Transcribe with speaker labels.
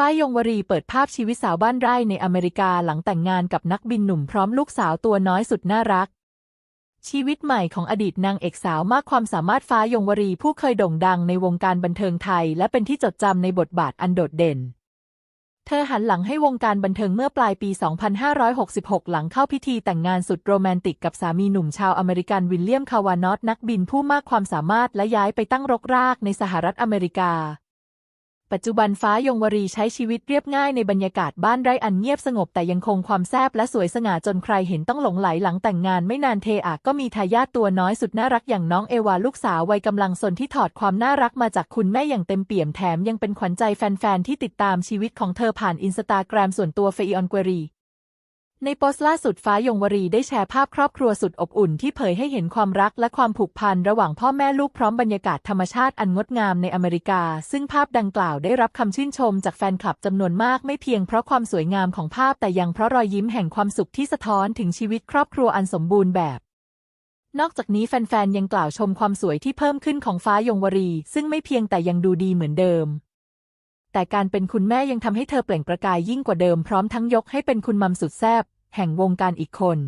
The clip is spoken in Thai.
Speaker 1: ฝ้ายยงวรีเปิดภาพชีวิตสาวบ้านไร่ในอเมริกาหลังแต่งงานกับนักบินหนุ่มพร้อมลูกสาวตัวน้อยสุดน่ารัก ชีวิตใหม่ของอดีตนางเอกสาวมากความสามารถฟ้ายงวรีผู้เคยโด่งดังในวงการบันเทิงไทย และเป็นที่จดจำในบทบาทอันโดดเด่น เธอหันหลังให้วงการบันเทิงเมื่อปลายปี 2566 หลังเข้าพิธีแต่งงานสุดโรแมนติกกับสามีหนุ่มชาวอเมริกันวิลเลียมคาวานอตนักบินผู้มากความสามารถและย้ายไปตั้งรกรากในสหรัฐอเมริกา ปัจจุบันฟ้ายงวรีใช้ชีวิตเรียบง่ายในบรรยากาศบ้านไร่อันเงียบสงบแต่ยังคงความแซบและสวยสง่าจนใครเห็นต้องหลงไหลหลังแต่งงานไม่นานเทอาก็มีทายาทตัวน้อยสุดน่ารักอย่างน้องเอวาลูกสาววัยกำลังสนที่ถอดความน่ารักมาจากคุณแม่อย่างเต็มเปี่ยมแถมยังเป็นขวัญใจแฟนๆที่ติดตามชีวิตของเธอผ่านอินสตาแกรมส่วนตัวเฟยออนเกวรี ในโพสต์ล่าสุดฟ้ายงวรีได้แชร์ภาพครอบครัวสุดอบอุ่นที่เผยให้เห็นความรักและความผูกพันระหว่างพ่อแม่ลูกพร้อมบรรยากาศธรรมชาติอันงดงามในอเมริกา ซึ่งภาพดังกล่าวได้รับคำชื่นชมจากแฟนคลับจำนวนมากไม่เพียงเพราะความสวยงามของภาพแต่ยังเพราะรอยยิ้มแห่งความสุขที่สะท้อนถึงชีวิตครอบครัวอันสมบูรณ์แบบ นอกจากนี้แฟนๆยังกล่าวชมความสวยที่เพิ่มขึ้นของฟ้ายงวรี ซึ่งไม่เพียงแต่ยังดูดีเหมือนเดิม แต่การเป็นคุณแม่ยังทำให้เธอเปล่งประกายยิ่งกว่าเดิมพร้อมทั้งยกให้เป็นคุณมัมสุดแซบแห่งวงการอีกคน